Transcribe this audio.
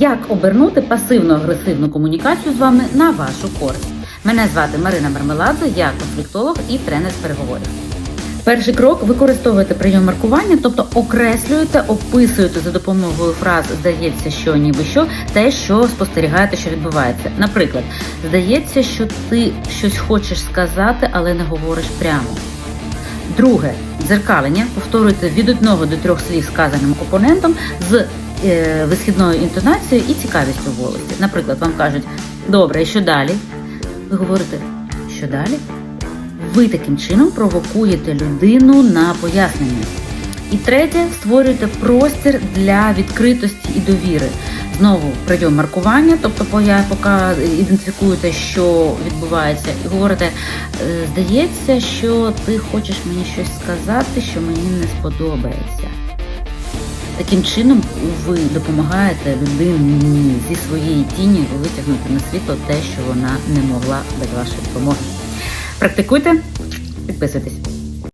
Як обернути пасивно-агресивну комунікацію з вами на вашу користь? Мене звати Марина Мармеладзе, я конфліктолог і тренер з переговорів. Перший крок використовуєте прийом маркування, тобто окреслюєте, описуєте за допомогою фраз здається, що ніби що, те, що спостерігаєте, що відбувається. Наприклад, здається, що ти щось хочеш сказати, але не говориш прямо. Друге дзеркалення. Повторюйте від одного до трьох слів сказаним опонентом з висхідною інтонацією і цікавістю в голосі. Наприклад, вам кажуть добре, що далі? Ви говорите, що далі? Ви таким чином провокуєте людину на пояснення. І третє, створюєте простір для відкритості і довіри. Знову прийом маркування, тобто поки ідентифікуєте, що відбувається, і говорите, «Е, здається, що ти хочеш мені щось сказати, що мені не сподобається. Таким чином ви допомагаєте людині зі своєї тіні витягнути на світло те, що вона не могла без вашої допомоги. Практикуйте, підписуйтесь.